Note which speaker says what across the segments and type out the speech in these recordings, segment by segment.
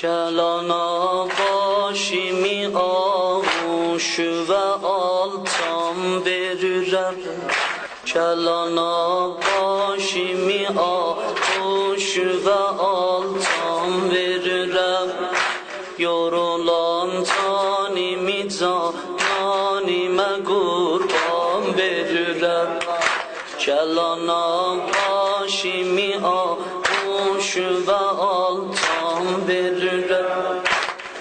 Speaker 1: Kelana başımı avuş ve altam verirem. Kelana başımı avuş ve altam verirem. Yorulan tanimi cananime kurban verirem. Kelana başımı avuş ve altam verirem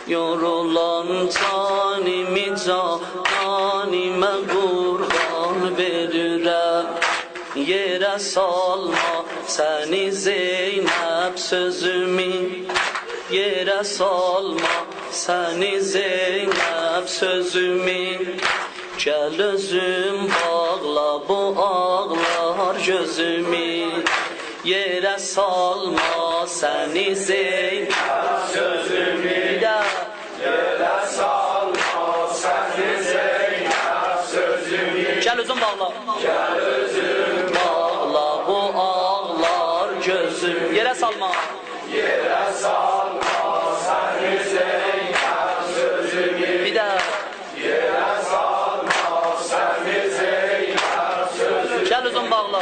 Speaker 1: Yorulan tanimi cananime kurban verirem Yere salma seni Zeynep sözümü. Yere salma seni Zeynep sözümü. Gel özüm bağla bu ağlar gözümü. Yere salma seni Zeynep ağlar. Gəl özün ağla, bu ağlar gözüm. Yerə salma. Yerə salma, sən Hüseynə sözümü. Bir də. Yerə salma, sən Hüseynə sözümü. Gəl özün bağla.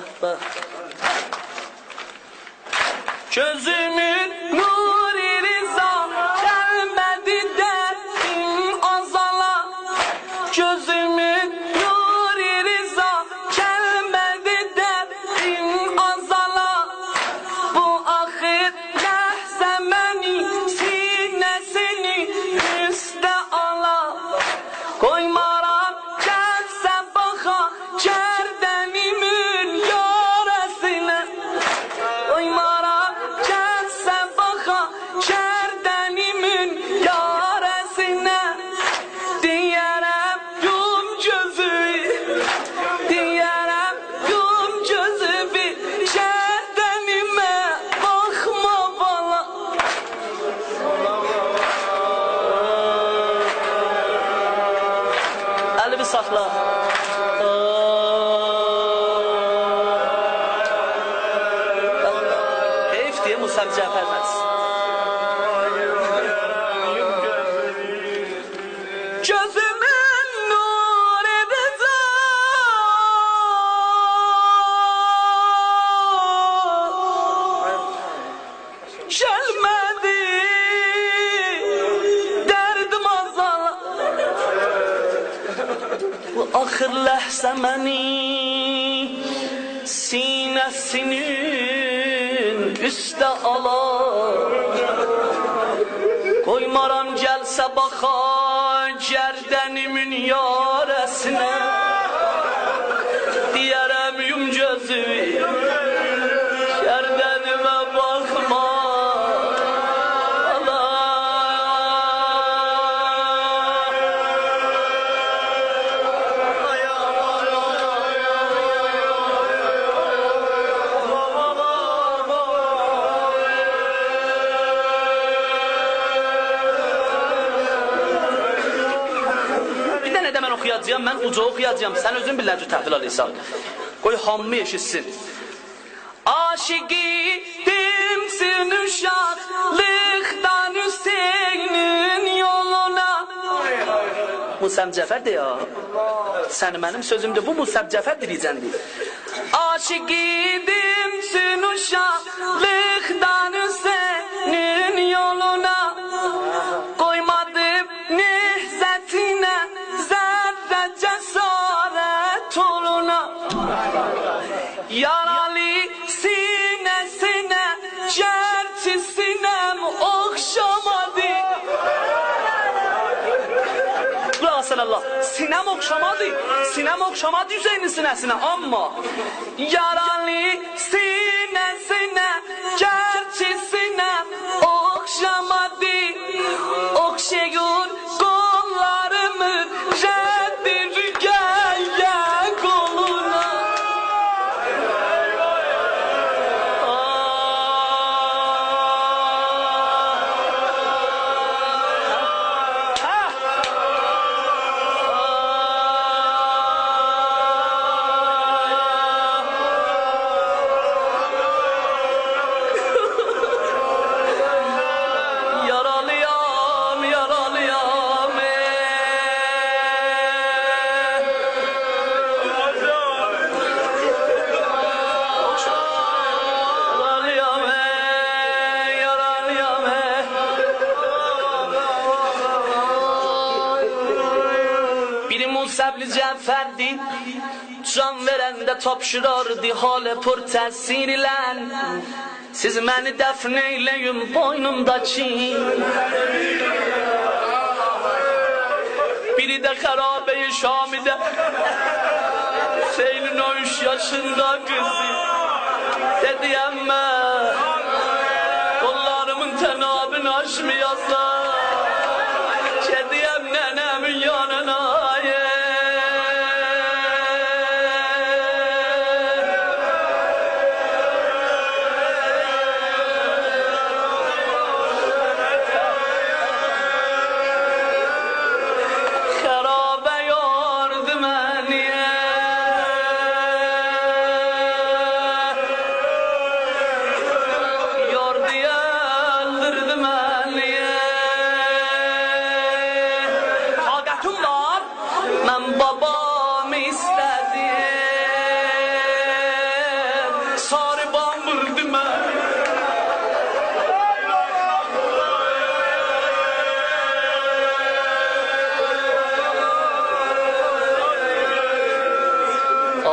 Speaker 1: Ah bak Gözümün Heyif diye Musab Cafermez. Gözümün nuru rıza Üste alar Koymaram gelse baka cerdenimin yaresine oxuyacam, mən uca oxuyacam. Sən özün bilirsən ki, təhvil alırsan. Qoy hamı eşitsin. Aşiqi dimsin uşaqlıqdan Hüseynin yoluna. Musəm Cəfərdir ya. Sən mənim sözümdür. Bu Musəm Cəfər diricəndir. Aşiqi dimsin uşaqlıqdan Hüseynin Yaralı sinesine gerçi sinem okşamadı Kulak asın Allah. Sinem okşamadı. Sinem okşamadı Hüseyin'in sinesine ama yaralı sinesine gerçi Musabli Cafer'di Can verende tapşırardı hale pır tesirilen Siz beni defneyleyin boynumdaki Biri de harabe-i Şami'de Seylin o üç yaşında kızı. Dedi emme Kollarımın tenabını aşmayasın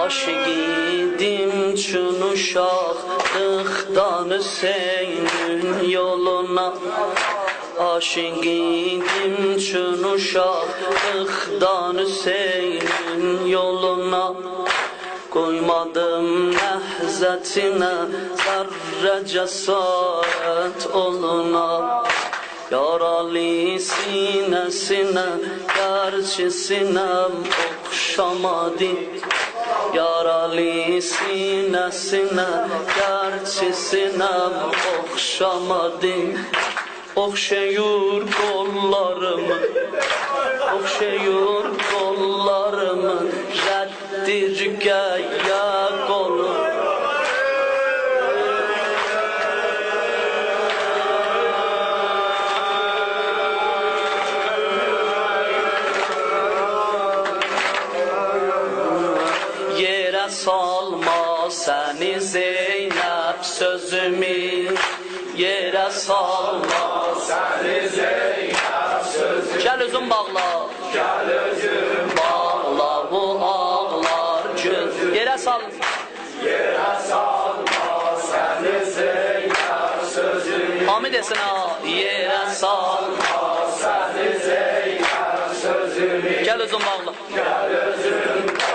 Speaker 1: Aşık idim çün uşaqlıqdan Hüseynin yoluna. Aşık idim çün uşaqlıqdan Hüseynin yoluna. Koymadım nəhzətinə zərrə cəsarət oluna. Yaralı sinəsinə gerçi sinem okşamadı Yaralı sinesine gerçi sinem okşamadı Okşayır kollarımı Okşayır kollarımı salma səni Zeynəb sözümü yerə salma. Səni Zeynəb sözümü Gəl özün bağla. Gəl özün bağla. Bu ağlar gün yerə sal yerə salma. Səni Zeynəb sözümü Hamid desin ha. Yerə salma. Səni Zeynəb sözümü Gəl özün bağla. Gəl özün bağla.